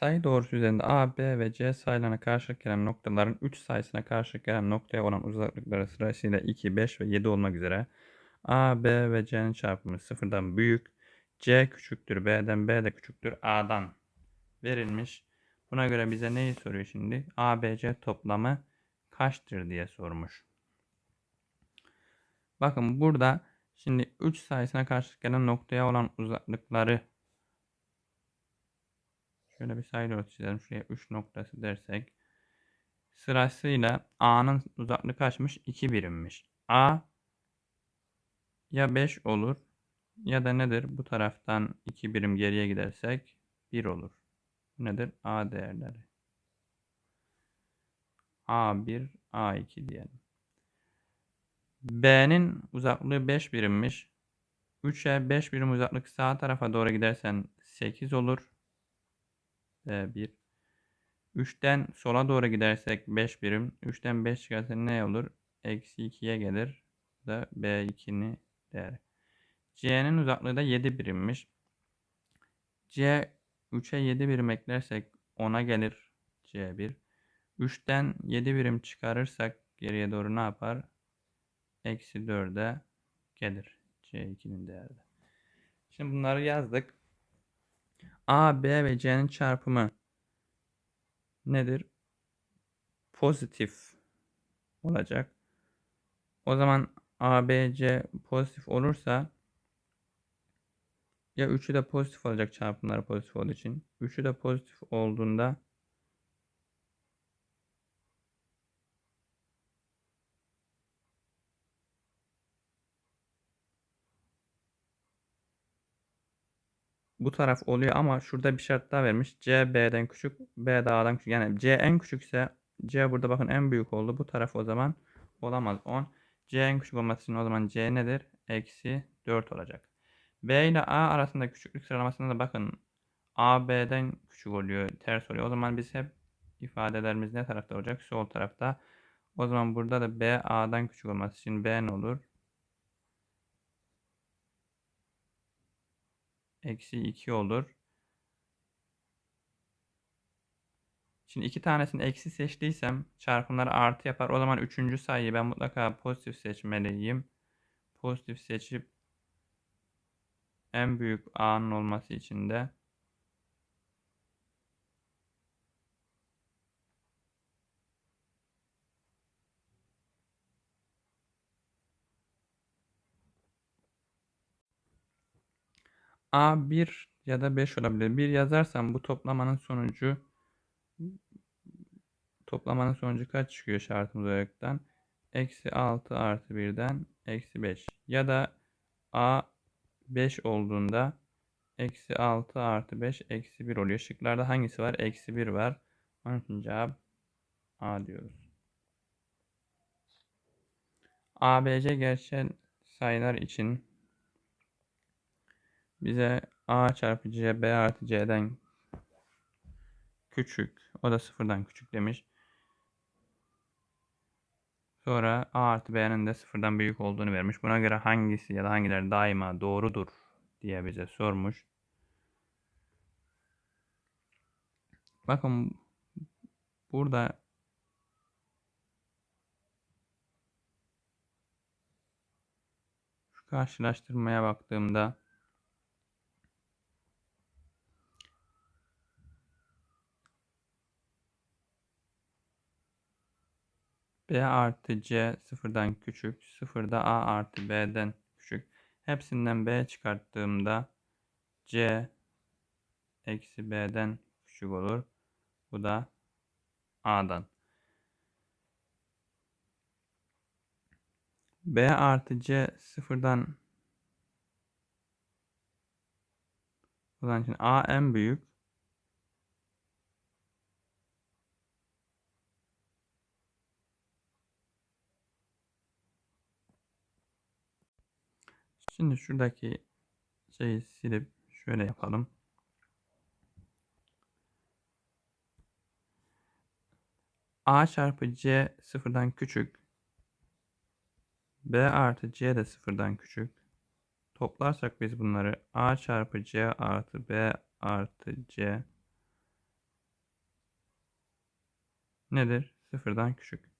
Sayı doğrusu üzerinde A, B ve C sayılarına karşılık gelen noktaların 3 sayısına karşılık gelen noktaya olan uzaklıkları sırasıyla 2, 5 ve 7 olmak üzere A, B ve C'nin çarpımı sıfırdan büyük, C küçüktür B'den, B de küçüktür A'dan verilmiş. Buna göre bize neyi soruyor şimdi? A, B, C toplamı kaçtır diye sormuş. Bakın burada şimdi 3 sayısına karşılık gelen noktaya olan uzaklıkları Şöyle bir sayı çizelim. Şuraya 3 noktası dersek. Sırasıyla A'nın uzaklığı kaçmış? 2 birimmiş. A ya 5 olur ya da nedir? Bu taraftan 2 birim geriye gidersek 1 olur. Nedir? A değerleri. A1, A2 diyelim. B'nin uzaklığı 5 birimmiş. 3'e 5 birim uzaklık sağ tarafa doğru gidersen 8 olur. B1. 3'ten sola doğru gidersek 5 birim. 3'ten 5 çıkarsa ne olur? Eksi 2'ye gelir. Bu da B2'ni değer. C'nin uzaklığı da 7 birimmiş. C 3'e 7 birim eklersek 10'a gelir C1. 3'ten 7 birim çıkarırsak geriye doğru ne yapar? Eksi 4'e gelir C2'nin değeri. Şimdi bunları yazdık. A, B ve C'nin çarpımı nedir? Pozitif olacak. O zaman A, B, C pozitif olursa ya 3'ü de pozitif olacak çarpımları pozitif olduğu için. 3'ü de pozitif olduğunda bu taraf oluyor ama şurada bir şart daha vermiş. C B'den küçük, B A'dan küçük. Yani C en küçükse C burada bakın en büyük oldu. Bu taraf o zaman olamaz 10. C en küçük olması için o zaman C nedir? Eksi 4 olacak. B ile A arasında küçüklük sıralamasında da bakın A B'den küçük oluyor, ters oluyor. O zaman biz hep ifadelerimiz ne tarafta olacak? Sol tarafta. O zaman burada da B A'dan küçük olması için B ne olur? Eksi 2 olur. Şimdi iki tanesini eksi seçtiysem çarpımları artı yapar. O zaman üçüncü sayıyı ben mutlaka pozitif seçmeliyim. Pozitif seçip en büyük A'nın olması için de A 1 ya da 5 olabilir. 1 yazarsam bu toplamanın sonucu toplamanın sonucu kaç çıkıyor şartımız olaraktan? Eksi 6 artı 1'den eksi 5. Ya da A 5 olduğunda eksi 6 artı 5 eksi 1 oluyor. Şıklarda hangisi var? Eksi 1 var. Onun için cevap A diyoruz. ABC gerçel sayılar için bize a çarpı c b artı c'den küçük. O da sıfırdan küçük demiş. Sonra a artı b'nin de sıfırdan büyük olduğunu vermiş. Buna göre hangisi ya da hangileri daima doğrudur diye bize sormuş. Bakın burada şu karşılaştırmaya baktığımda B artı C sıfırdan küçük. Sıfırda A artı B'den küçük. Hepsinden B çıkarttığımda C eksi B'den küçük olur. Bu da A'dan. B artı C sıfırdan zaman için A en büyük. Şimdi şuradaki şeyi silip şöyle yapalım. A çarpı C sıfırdan küçük. B artı C de sıfırdan küçük. Toplarsak biz bunları A çarpı C artı B artı C nedir? Sıfırdan küçük.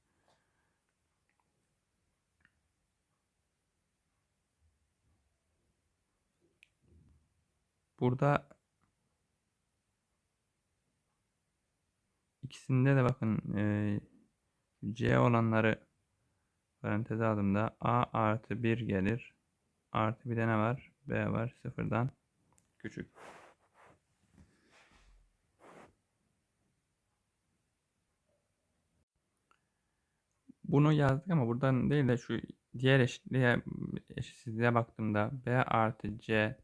Burada ikisinde de bakın e, C olanları paranteze aldığımda A artı 1 gelir. Artı bir de ne var? B var. Sıfırdan küçük. Bunu yazdık ama buradan değil de şu diğer eşitliğe eşitsizliğe baktığımda B artı C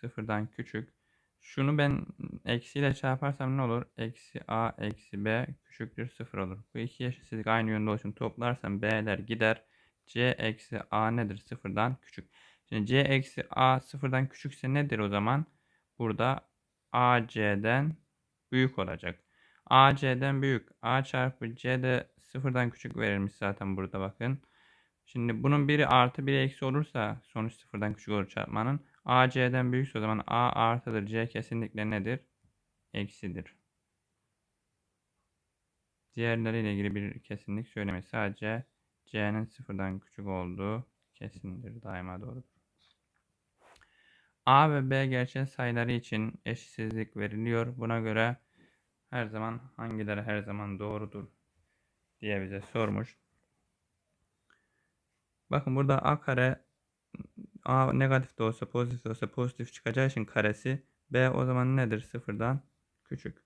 sıfırdan küçük. Şunu ben eksiyle çarparsam ne olur? Eksi A eksi B küçüktür sıfır olur. Bu iki eşitsizlik aynı yönde için toplarsam B'ler gider. C eksi A nedir? Sıfırdan küçük. Şimdi C eksi A sıfırdan küçükse nedir o zaman? Burada A C'den büyük olacak. A C'den büyük. A çarpı C de sıfırdan küçük verilmiş zaten burada bakın. Şimdi bunun biri artı biri eksi olursa sonuç sıfırdan küçük olur çarpmanın. A C'den büyükse o zaman A artıdır. C kesinlikle nedir? Eksidir. Diğerleriyle ilgili bir kesinlik söylemeyiz. Sadece C'nin sıfırdan küçük olduğu kesindir. Daima doğrudur. A ve B gerçek sayıları için eşitsizlik veriliyor. Buna göre her zaman hangileri her zaman doğrudur diye bize sormuş. Bakın burada A kare A negatif de olsa pozitif de olsa pozitif çıkacağı için karesi B o zaman nedir? Sıfırdan küçük.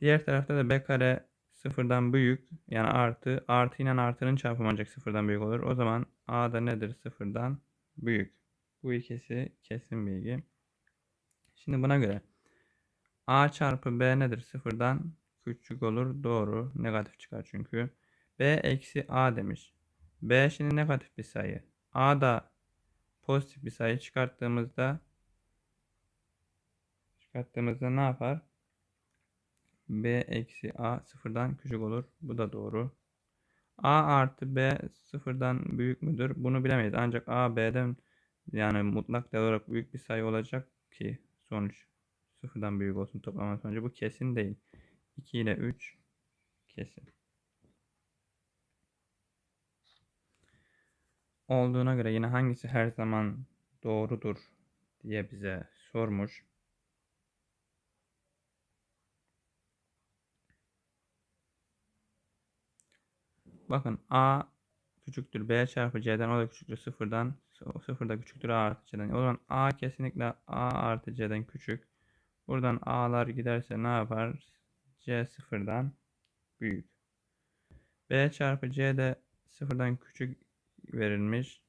Diğer tarafta da B kare sıfırdan büyük yani artı artı ile artının çarpımı ancak sıfırdan büyük olur. O zaman A da nedir? Sıfırdan büyük. Bu ikisi kesin bilgi. Şimdi buna göre A çarpı B nedir? Sıfırdan küçük olur. Doğru. Negatif çıkar çünkü. B eksi A demiş. B şimdi negatif bir sayı. A da pozitif bir sayı çıkarttığımızda çıkarttığımızda ne yapar? B eksi A sıfırdan küçük olur. Bu da doğru. A artı B sıfırdan büyük müdür? Bunu bilemeyiz. Ancak A B'den yani mutlak değer olarak büyük bir sayı olacak ki sonuç sıfırdan büyük olsun toplama sonucu. Bu kesin değil. 2 ile 3 kesin. Olduğuna göre yine hangisi her zaman doğrudur diye bize sormuş. Bakın A küçüktür B çarpı C'den o da küçüktür sıfırdan sıfır da küçüktür A artı C'den. O zaman A kesinlikle A artı C'den küçük. Buradan A'lar giderse ne yapar? C sıfırdan büyük. B çarpı C de sıfırdan küçük verilmiş.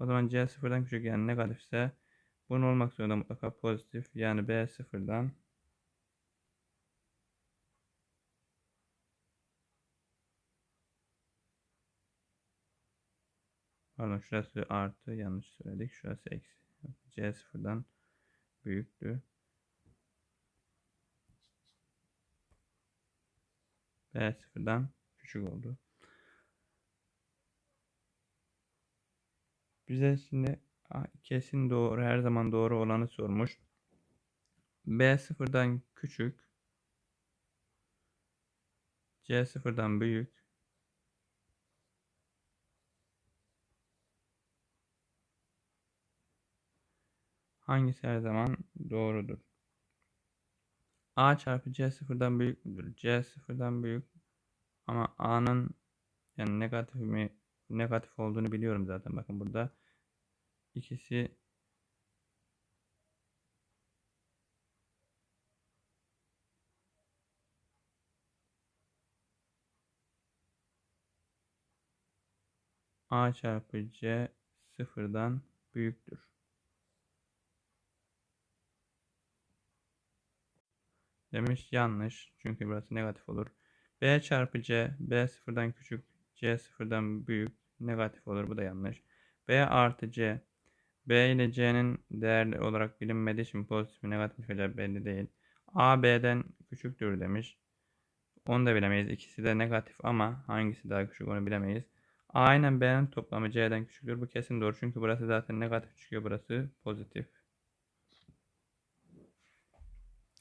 O zaman C sıfırdan küçük yani negatifse bunun olmak zorunda mutlaka pozitif yani B sıfırdan Pardon şurası artı yanlış söyledik. Şurası eksi. C sıfırdan büyüktü. B sıfırdan küçük oldu. Bize şimdi kesin doğru her zaman doğru olanı sormuş. B sıfırdan küçük. C sıfırdan büyük. Hangisi her zaman doğrudur? A çarpı C sıfırdan büyük müdür? C sıfırdan büyük ama A'nın yani negatif mi negatif olduğunu biliyorum zaten. Bakın burada ikisi A çarpı C sıfırdan büyüktür. Demiş yanlış. Çünkü burası negatif olur. B çarpı C. B sıfırdan küçük. C sıfırdan büyük. Negatif olur. Bu da yanlış. B artı C. B ile C'nin değerli olarak bilinmediği için pozitif mi negatif mi çıkacağı belli değil. A B'den küçüktür demiş. Onu da bilemeyiz. İkisi de negatif ama hangisi daha küçük onu bilemeyiz. A ile B'nin toplamı C'den küçüktür. Bu kesin doğru. Çünkü burası zaten negatif çıkıyor. Burası pozitif.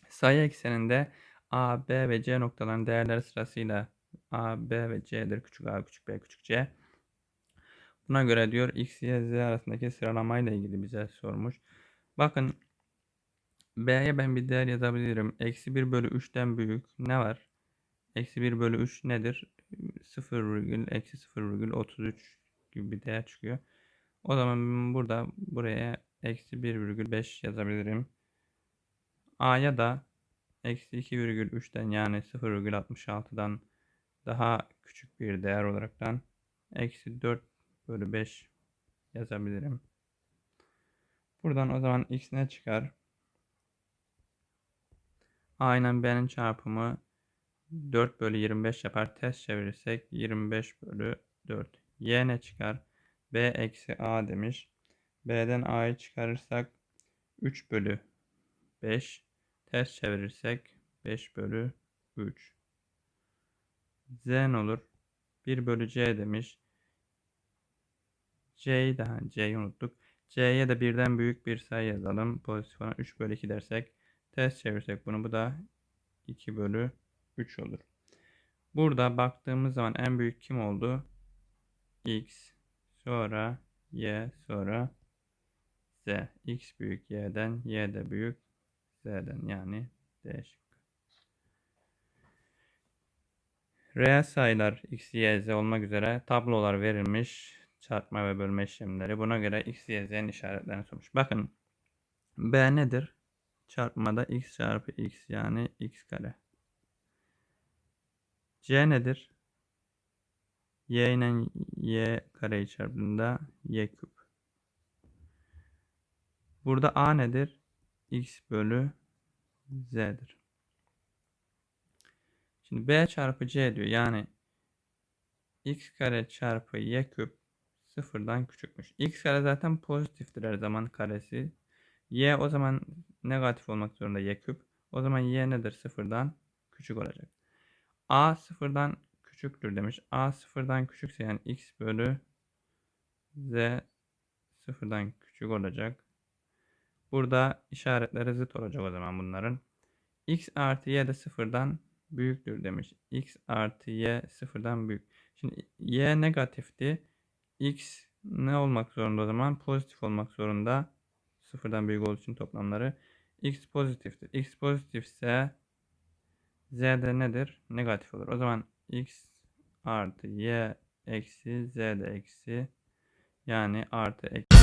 Sayı ekseninde A, B ve C noktalarının değerleri sırasıyla A, B ve C'dir. Küçük a, küçük b, küçük c. Buna göre diyor x, y, z arasındaki sıralamayla ilgili bize sormuş. Bakın B'ye ben bir değer yazabilirim. Eksi 1 bölü 3'ten büyük ne var? Eksi 1 bölü 3 nedir? 0 virgül eksi 0 virgül 33 gibi bir değer çıkıyor. O zaman burada buraya eksi 1 virgül 5 yazabilirim. A'ya da eksi 2 virgül 3'ten yani 0 virgül 66'dan daha küçük bir değer olaraktan eksi 4 bölü 5 yazabilirim. Buradan o zaman x ne çıkar? A ile B'nin çarpımı 4 bölü 25 yapar. Ters çevirirsek 25 bölü 4. Y ne çıkar? B eksi A demiş. B'den A'yı çıkarırsak 3 bölü 5. Ters çevirirsek 5 bölü 3. Z olur? 1 bölü C demiş. C'yi daha C'yi unuttuk. C'ye de birden büyük bir sayı yazalım. Pozitif olan 3 bölü 2 dersek. Ters çevirsek bunu bu da 2 bölü 3 olur. Burada baktığımız zaman en büyük kim oldu? X sonra Y sonra Z. X büyük Y'den Y de büyük Z'den yani D Reel sayılar x, y, z olmak üzere tablolar verilmiş. Çarpma ve bölme işlemleri. Buna göre x, y, z'nin işaretlerini sormuş. Bakın B nedir? Çarpmada x çarpı x yani x kare. C nedir? Y ile y kareyi çarptığında y küp. Burada a nedir? x bölü z'dir. Şimdi b çarpı c diyor. Yani x kare çarpı y küp sıfırdan küçükmüş. x kare zaten pozitiftir her zaman karesi. y o zaman negatif olmak zorunda y küp. O zaman y nedir? Sıfırdan küçük olacak. a sıfırdan küçüktür demiş. a sıfırdan küçükse yani x bölü z sıfırdan küçük olacak. Burada işaretleri zıt olacak o zaman bunların. x artı y de sıfırdan büyüktür demiş. x artı y sıfırdan büyük. Şimdi y negatifti. x ne olmak zorunda o zaman? Pozitif olmak zorunda. Sıfırdan büyük olduğu için toplamları. x pozitiftir. x pozitifse z de nedir? Negatif olur. O zaman x artı y eksi z de eksi yani artı eksi